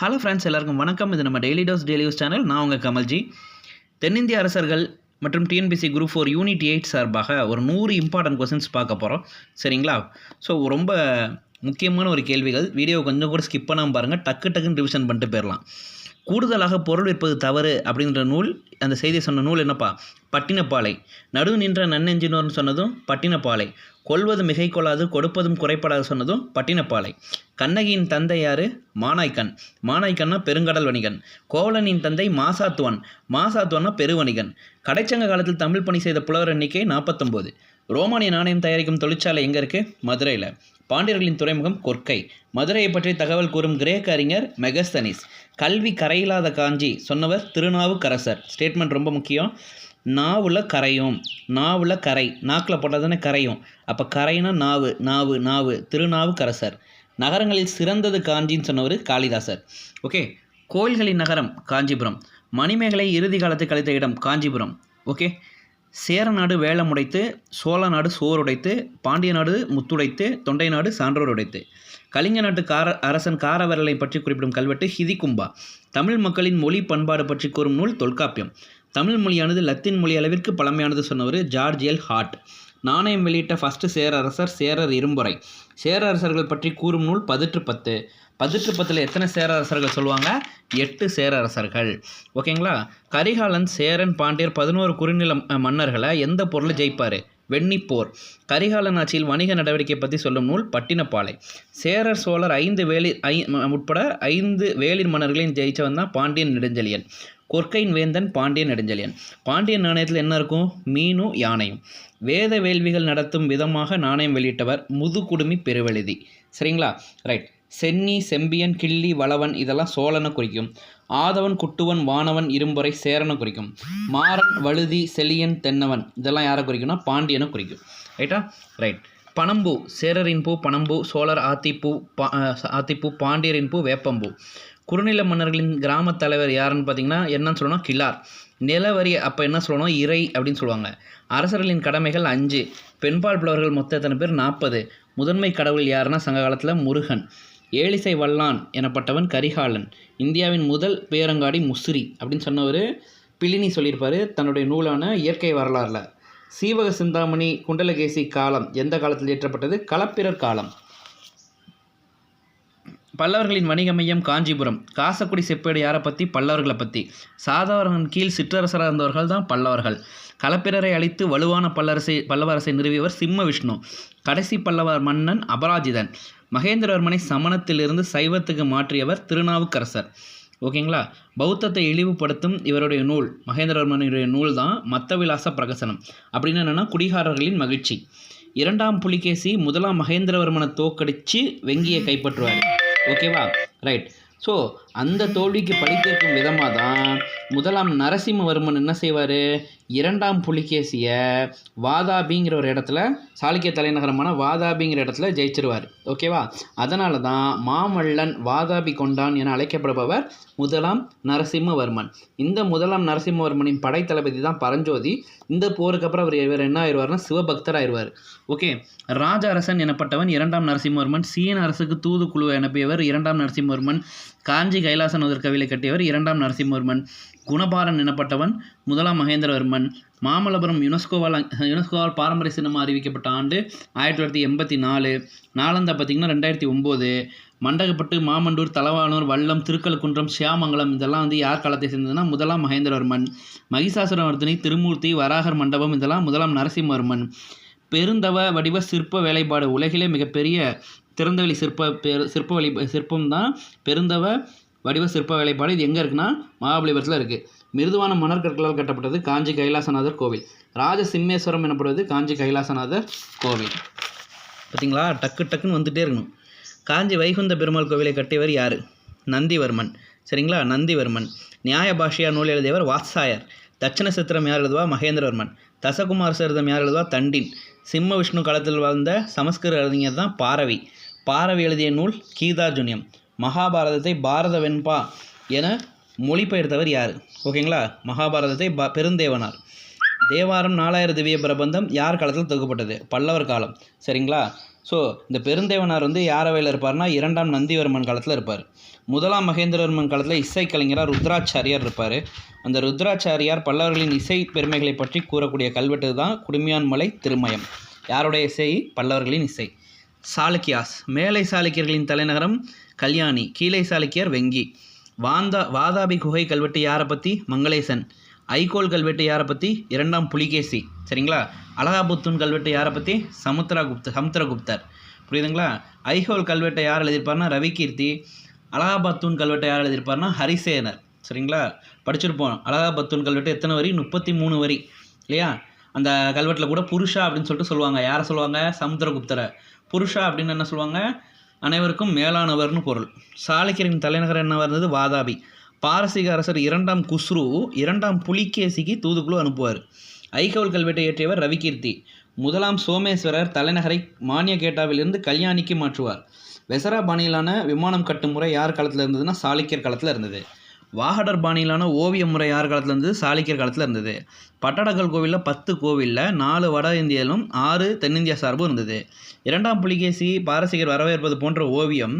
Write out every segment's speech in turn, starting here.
Hello friends எல்லாருக்கும் வணக்கம். இது நம்ம daily dose daily use channel நான் உங்கள் கமல்ஜி. தென்னிந்திய அரசர்கள் மற்றும் TNPSC group four unit eight சார்பாக ஒரு நூறு இம்பார்ட்டன்ட் கொஸ்டின்ஸ் பார்க்க போகிறோம் சரிங்களா? ஸோ ரொம்ப முக்கியமான ஒரு கேள்விகள். வீடியோ கொஞ்சம் கூட ஸ்கிப் பண்ணாமல் பாருங்கள் டக்கு டக்குன்னு ரிவிஷன் பண்ணிட்டு போயிடலாம் கூடுதலாக பொருள் விற்பது தவறு அப்படின்ற நூல் அந்த செய்தி சொன்ன நூல் என்னப்பா? பட்டினப்பாலை. நடு நின்ற நன்னெஞ்சினோர்னு சொன்னதும் பட்டினப்பாலை. கொள்வது மிகை கொள்ளாது கொடுப்பதும் குறைப்படாது சொன்னதும் பட்டினப்பாலை. கண்ணகியின் தந்தை யாரு? மானாய்க்கன் மானாய்க்கன்னா பெருங்கடல் வணிகன். கோவலனின் தந்தை மாசாத்துவன். மாசாத்துவன்னா பெருவணிகன். கடைச்சங்க காலத்தில் தமிழ் பணி செய்த புலவர் எண்ணிக்கை நாற்பத்தொம்போது ரோமானிய நாணயம் தயாரிக்கும் தொழிற்சாலை எங்கே இருக்குது மதுரையில். பாண்டியர்களின் துறைமுகம் கொற்கை மதுரையை பற்றி தகவல் கூறும் கிரேக்க அறிஞர் மெகஸ்தனிஸ். கல்வி கரையில்லாத காஞ்சி சொன்னவர் திருநாவுக்கரசர். ஸ்டேட்மெண்ட் ரொம்ப முக்கியம். நாவில் கரையும். நாவில் கரை. நாக்கில் போட்டால் தானே கரையும். அப்போ கரைனா நாவு நாவு நாவு. திருநாவுக்கரசர். நகரங்களில் சிறந்தது காஞ்சின்னு சொன்னவர் காளிதாசர். ஓகே கோயில்களின் நகரம் காஞ்சிபுரம். மணிமேகலை இறுதி காலத்தை கழித்த இடம் காஞ்சிபுரம். ஓகே சேர நாடு வேலம் உடைத்து சோழ நாடு சோர் உடைத்து பாண்டிய நாடு முத்துடைத்து தொண்டை நாடு சான்றோர் உடைத்து. கலிங்க நாட்டு கார அரசன் காரவரலை பற்றி குறிப்பிடும் கல்வெட்டு ஹிதிகும்பா தமிழ் மக்களின் மொழி பண்பாடு பற்றி கூறும் நூல் தொல்காப்பியம். தமிழ் மொழியானது லத்தீன் மொழி அளவிற்கு பழமையானது சொன்னவர் ஜார்ஜ் எல் ஹார்ட். நாணயம் வெளியிட்ட ஃபஸ்ட்டு சேரரசர் சேரர் இரும்புரை சேரரசர்கள் பற்றி கூறும் நூல் பதிற்று பத்து. பதிற்று பத்தில் எத்தனை சேரரசர்கள் சொல்லுவாங்க? எட்டு சேரரசர்கள் ஓகேங்களா? கரிகாலன் சேரன் பாண்டியர் பதினோரு குறுநில மன்னர்களை எந்த பொருளை ஜெயிப்பார்? வெண்ணிப்போர். கரிகாலன் ஆட்சியில் வணிக நடவடிக்கை பற்றி சொல்லும் நூல் பட்டினப்பாலை. சேரர் சோழர் ஐந்து வேலி ஐ உட்பட ஐந்து வேளிர் மன்னர்களையும் ஜெயித்தவன் தான் பாண்டியன் நெடுஞ்செழியன். கொற்கையின் வேந்தன் பாண்டியன் நெடுஞ்செழியன். பாண்டியன் நாணயத்தில் என்ன இருக்கும்? மீனும் யானையும். வேத வேள்விகள் நடத்தும் விதமாக நாணயம் வெளியிட்டவர் முதுகுடுமி பெருவெழுதி. சரிங்களா? ரைட். சென்னி செம்பியன் கிள்ளி வளவன் இதெல்லாம் சோழனை குறிக்கும். ஆதவன் குட்டுவன் வானவன் இரும்புரை சேரனை குறிக்கும். மாறன் வழுதி செலியன் தென்னவன் இதெல்லாம் யாரை குறிக்கும்னா பாண்டியனை குறிக்கும். ரைட்டா ரைட் பனம்பூ சேரரின் பூ பனம்பூ சோழர் ஆத்திப்பூ பா ஆத்திப்பூ பாண்டியரின் பூ வேப்பம்பூ. குறுநில மன்னர்களின் கிராமத் தலைவர் யாருன்னு பார்த்தீங்கன்னா என்னன்னு சொல்லணும் கிளார் நிலவரி அப்போ என்ன சொல்லணும்? இறை அப்படின்னு சொல்லுவாங்க. அரசர்களின் கடமைகள் அஞ்சு. பெண்பால் புலவர்கள் மொத்த எத்தனை பேர்? நாற்பது. முதன்மை கடவுள் யாருன்னா சங்க காலத்தில் முருகன். ஏழிசை வல்லான் எனப்பட்டவன் கரிகாலன். இந்தியாவின் முதல் பேரங்காடி முசிறி அப்படின்னு சொன்னவர் பிளினி சொல்லியிருப்பார் தன்னுடைய நூலான இயற்கை வரலாறில். சீவக சிந்தாமணி குண்டலகேசி காலம் எந்த காலத்தில் இயற்றப்பட்டது? களப்பிரர் காலம். பல்லவர்களின் வணிக மையம் காஞ்சிபுரம். காசக்குடி செப்பேடு யாரை பற்றி பல்லவர்களை பற்றி சாதவரன் கீழ் சிற்றரசராக இருந்தவர்கள் தான் பல்லவர்கள். களப்பிரரை அழித்து வலுவான பல்லரசை பல்லவரசை நிறுவியவர் சிம்ம விஷ்ணு. கடைசி பல்லவர் மன்னன் அபராஜிதன். மகேந்திரவர்மனை சமணத்திலிருந்து சைவத்துக்கு மாற்றியவர் திருநாவுக்கரசர். ஓகேங்களா? பௌத்தத்தை இழிவுபடுத்தும் இவருடைய நூல் மகேந்திரவர்மனுடைய நூல் தான் மத்தவிலாச பிரகசனம். அப்படின்னு என்னென்னா குடிகாரர்களின் மகிழ்ச்சி. இரண்டாம் புலிகேசி முதலாம் மகேந்திரவர்மனை தோக்கடித்து வெங்கியை கைப்பற்றுவார். ஓகேவா ரைட் ஸோ அந்த தோல்விக்கு பழித்தீர்க்கும் விதமாக தான் முதலாம் நரசிம்மவர்மன் என்ன செய்வார்? இரண்டாம் புலிகேசியை வாதாபிங்கிற ஒரு இடத்துல சாளுக்கிய தலைநகரமான வாதாபிங்கிற இடத்துல ஜெயிச்சிருவார். ஓகேவா அதனால தான் மாமல்லன் வாதாபி கொண்டான் என அழைக்கப்படுபவர் முதலாம் நரசிம்மவர்மன். இந்த முதலாம் நரசிம்மவர்மனின் படைத்தளபதி தான் பரஞ்சோதி. இந்த போருக்கு அப்புறம் அவர் இவர் என்ன ஆயிடுவார்னா சிவபக்தர் ஆயிடுவார் ஓகே ராஜ அரசன் எனப்பட்டவன் இரண்டாம் நரசிம்மவர்மன். சீன அரசுக்கு தூதுக்குழு அனுப்பியவர் இரண்டாம் நரசிம்மவர்மன். காஞ்சி கைலாச கவிலை கட்டியவர் இரண்டாம் நரசிம்மவர்மன். குணபாரன் எனப்பட்டவன் முதலாம் மகேந்திரவர்மன். மாமல்லபுரம் யுனெஸ்கோவால் யுனெஸ்கோவால் பாரம்பரிய சின்னமாக அறிவிக்கப்பட்ட ஆண்டு ஆயிரத்தி தொள்ளாயிரத்தி எண்பத்தி நாலு. நாலந்தா பார்த்திங்கன்னா ரெண்டாயிரத்தி ஒம்பது. மண்டகப்பட்டு மாமண்டூர் தலவானூர் வல்லம் திருக்கழுக்குன்றம் சியாமங்கலம் இதெல்லாம் வந்து யார் காலத்தை சேர்ந்ததுன்னா முதலாம் மகேந்திரவர்மன். மகிஷாசுரவர்தினி திருமூர்த்தி வராகர் மண்டபம் இதெல்லாம் முதலாம் நரசிம்மவர்மன். பெருந்தவ வடிவ சிற்ப வேலைப்பாடு உலகிலே மிகப்பெரிய திறந்தவெளி சிற்ப பெரு சிற்ப வழி சிற்பம் தான் பெருந்தவ வடிவ சிற்ப வேலைப்பாடு. இது எங்கே இருக்குன்னா மகாபலிபுரத்தில் இருக்குது மிருதுவான மணற்கற்களால் கட்டப்பட்டது காஞ்சி கைலாசநாதர் கோவில். ராஜசிம்மேஸ்வரம் எனப்படுவது காஞ்சி கைலாசநாதர் கோவில். பார்த்தீங்களா டக்கு டக்குன்னு வந்துகிட்டே இருக்கணும். காஞ்சி வைகுந்த பெருமாள் கோவிலை கட்டியவர் யார்? நந்திவர்மன். சரிங்களா? நந்திவர்மன். நியாய பாஷையா நூல் எழுதியவர் வாத்சாயர் தட்சண சித்திரம் யார் எழுதுவா? மகேந்திரவர்மன். தசகுமார் சரிதம் யார் எழுதுவா? தண்டின். சிம்ம விஷ்ணு காலத்தில் வாழ்ந்த சமஸ்கிருத அறிஞர் தான் பாரவி. பாரவி எழுதிய நூல் கீதாஜுனியம் மகாபாரதத்தை பாரத வெண்பா என மொழிபெயர்த்தவர் யார்? ஓகேங்களா? மகாபாரதத்தை ப பெருந்தேவனார். தேவாரம் நாலாயிரம் திவ்ய பிரபந்தம் யார் காலத்தில் தொகுக்கப்பட்டது? பல்லவர் காலம். சரிங்களா? ஸோ இந்த பெருந்தேவனார் வந்து யார் அவையில் இருப்பார்னா இரண்டாம் நந்திவர்மன் காலத்தில் இருப்பார். முதலாம் மகேந்திரவர்மன் காலத்தில் இசைக்கலைஞராக ருத்ராச்சாரியார் இருப்பார். அந்த ருத்ராச்சாரியார் பல்லவர்களின் இசை பெருமைகளை பற்றி கூறக்கூடிய கல்வெட்டு தான் குடுமியான்மலை திருமயம். யாருடைய இசை? பல்லவர்களின் இசை. சாளுக்கியாஸ். மேலை சாளுக்கியர்களின் தலைநகரம் கல்யாணி. கீழை சாளுக்கியர் வெங்கி. வாந்தா வாதாபி குகை கல்வெட்டு யாரை பற்றி மங்களேசன். ஐகோல் கல்வெட்டு யாரை பற்றி இரண்டாம் புலிகேசி. சரிங்களா? அலகாபுத்தூன் கல்வெட்டு யாரை பற்றி சமுத்திரகுப்த சமுத்திரகுப்தர். புரியுதுங்களா? ஐஹோல் கல்வெட்டை யார் எழுதியிருப்பார்னா ரவிகீர்த்தி. அலகாபாத்தூன் கல்வெட்டை யார் எழுதியிருப்பார்னா ஹரிசேனர். சரிங்களா? படிச்சிருப்போம். அலகாபாத்தூன் கல்வெட்டு எத்தனை வரி? முப்பத்தி மூணு வரி. இல்லையா? அந்த கல்வெட்டில் கூட புருஷா அப்படின்னு சொல்லிட்டு சொல்லுவாங்க. யாரை சொல்லுவாங்க? சமுத்திரகுப்தரை. புருஷா அப்படின்னு என்ன சொல்லுவாங்க? அனைவருக்கும் மேலானவர்னு பொருள். சாளுக்கியரின் தலைநகர் என்னவாக இருந்தது வாதாபி. பாரசீக அரசர் இரண்டாம் குஸ்ரு இரண்டாம் புலிகேசிக்கு தூதுக்குழு அனுப்புவார். ஐகவுல் கல்வெட்டை ஏற்றியவர் ரவிகீர்த்தி. முதலாம் சோமேஸ்வரர் தலைநகரை மானியகேட்டாவிலிருந்து கல்யாணிக்கு மாற்றுவார். வெசரா பாணியிலான விமானம் கட்டும் முறை யார் காலத்தில் இருந்ததுன்னா சாளுக்கியர் காலத்தில் இருந்தது வாகடர் பாணியிலான ஓவிய முறை யார் காலத்தில் இருந்தது சாளுக்கியர் காலத்தில் இருந்தது. பட்டடக்கல் கோவிலில் பத்து கோவிலில் நாலு வட இந்தியாவிலும் ஆறு தென்னிந்தியா சார்பும் இருந்தது. இரண்டாம் புலிகேசி பாரசீகர் வரவேற்பது போன்ற ஓவியம்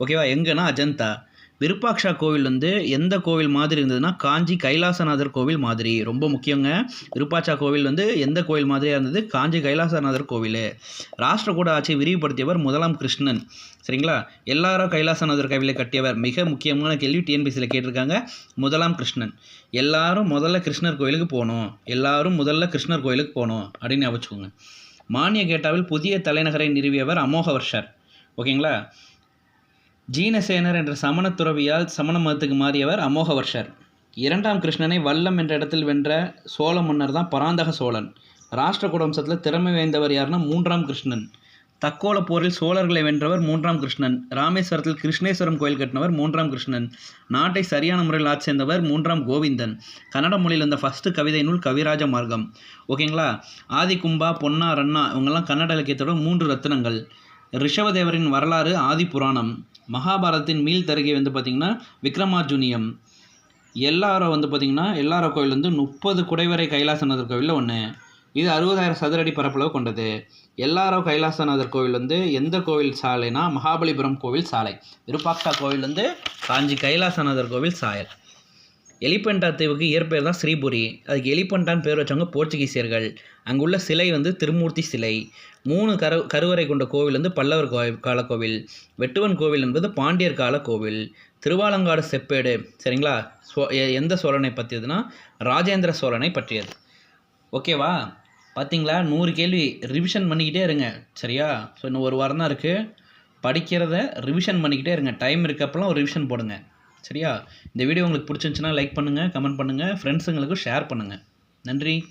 ஓகேவா எங்கன்னா அஜந்தா? விருப்பாக்ஷா கோவில் வந்து எந்த கோவில் மாதிரி இருந்ததுன்னா காஞ்சி கைலாசநாதர் கோவில் மாதிரி. ரொம்ப முக்கியங்க. விருப்பாட்சா கோவில் வந்து எந்த கோவில் மாதிரியாக இருந்தது? காஞ்சி கைலாசநாதர் கோவில். ராஷ்டிரகூட ஆட்சியை விரிவுபடுத்தியவர் முதலாம் கிருஷ்ணன். சரிங்களா? எல்லாரும் கைலாசநாதர் கோவிலை கட்டியவர். மிக முக்கியமான கேள்வி டிஎன்பிசியில் கேட்டிருக்காங்க. முதலாம் கிருஷ்ணன். எல்லாரும் முதல்ல கிருஷ்ணர் கோயிலுக்கு போகணும். எல்லாரும் முதல்ல கிருஷ்ணர் கோயிலுக்கு போகணும் அப்படின்னு ஞாபகம் மானியகேட்டாவில் புதிய தலைநகரை நிறுவியவர் அமோகவர்ஷர் ஓகேங்களா? ஜீனசேனர் என்ற சமண துறவியால் சமண மதத்துக்கு மாறியவர் அமோகவர்ஷர். இரண்டாம் கிருஷ்ணனை வல்லம் என்ற இடத்தில் வென்ற சோழ மன்னர் தான் பராந்தக சோழன். ராஷ்டிர குடம்சத்தில் திறமை வாய்ந்தவர் யாருன்னா மூன்றாம் கிருஷ்ணன். தக்கோல போரில் சோழர்களை வென்றவர் மூன்றாம் கிருஷ்ணன். ராமேஸ்வரத்தில் கிருஷ்ணேஸ்வரம் கோயில் கட்டினவர் மூன்றாம் கிருஷ்ணன். நாட்டை சரியான முறையில் ஆட்சி சேர்ந்தவர் மூன்றாம் கோவிந்தன். கன்னட மொழியில் இருந்த ஃபஸ்ட்டு கவிதை நூல் கவிராஜ மார்க்கம். ஓகேங்களா ஆதி கும்பா பொன்னா ரன்னா இவங்கெல்லாம் கன்னட இலக்கியத்தோட மூன்று ரத்தினங்கள். ரிஷவதேவரின் வரலாறு ஆதி புராணம். மகாபாரதத்தின் மீள் தருகை வந்து பார்த்திங்கன்னா விக்ரமார்ஜுனியம். எல்லாரோ வந்து பார்த்திங்கன்னா எல்லாரோ கோயில் வந்து முப்பது குடைவரை கைலாசநாதர் கோவிலில் ஒன்று இது அறுபதாயிரம் சதுரடி பரப்பளவு கொண்டது. எல்லாரோ கைலாசநாதர் கோவில் வந்து எந்த கோவில் சாலைனா மகாபலிபுரம் கோவில் சாலை. விருப்பாக்ஷா கோவில் வந்து காஞ்சி கைலாசநாதர் கோவில் சாலை எலிபெண்டா தீவுக்கு இயற்பெயர் தான் ஸ்ரீபுரி. அதுக்கு எலிபெண்டான்னு பேர் வச்சவங்க போர்ச்சுகீசியர்கள். அங்குள்ள சிலை வந்து திருமூர்த்தி சிலை. மூணு கரு கருவறை கொண்ட கோவில் வந்து பல்லவர் கால கோவில் வெட்டுவன் கோவில் என்பது பாண்டியர் கால கோவில். திருவாலங்காடு செப்பேடு சரிங்களா? சோ எ- எந்த சோழனை பற்றியதுன்னா ராஜேந்திர சோழனை பற்றியது. ஓகேவா? பார்த்தீங்களா நூறு கேள்வி ரிவிஷன் பண்ணிக்கிட்டே இருங்க. சரியா? ஸோ இன்னும் ஒரு வாரம் தான் இருக்குது படிக்கிறத ரிவிஷன் பண்ணிக்கிட்டே இருங்க. டைம் இருக்கப்பெல்லாம் ஒரு ரிவிஷன் போடுங்க. சரியா? இந்த வீடியோ உங்களுக்கு பிடிச்சிருந்துச்சுன்னா லைக் பண்ணுங்கள் கமெண்ட் பண்ணுங்கள் ஃப்ரெண்ட்ஸுங்களுக்கும் ஷேர் பண்ணுங்கள் நன்றி.